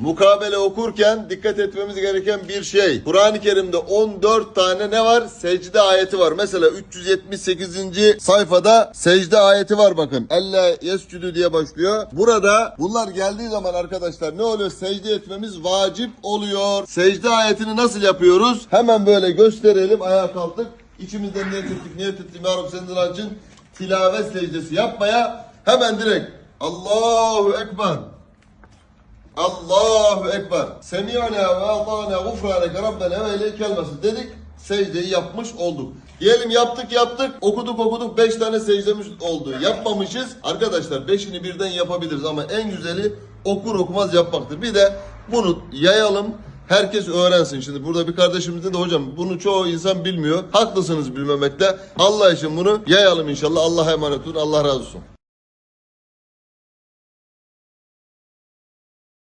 Mukabele okurken dikkat etmemiz gereken bir şey. Kur'an-ı Kerim'de 14 tane ne var? Secde ayeti var. Mesela 378. sayfada secde ayeti var bakın. Elle yescüdü diye başlıyor. Burada bunlar geldiği zaman arkadaşlar ne oluyor? Secde etmemiz vacip oluyor. Secde ayetini nasıl yapıyoruz? Hemen böyle gösterelim. Ayağa kalktık. İçimizden niyet ettik, niyet ettim. Ya Rabbi senin için tilavet secdesi yapmaya hemen direkt Allahu Ekber. Allahu Ekber. Semiyana ve atana gufraneke rabbena ve ileykel mesir dedik. Secdeyi yapmış olduk. Diyelim yaptık yaptık okuduk okuduk 5 tane secdemiz oldu. Yapmamışız. Arkadaşlar 5'ini birden yapabiliriz ama en güzeli okur okumaz yapmaktır. Bir de bunu yayalım. Herkes öğrensin. Şimdi burada bir kardeşimiz de hocam bunu çoğu insan bilmiyor. Haklısınız bilmemekte. Allah için bunu yayalım inşallah. Allah'a emanet olun. Allah razı olsun.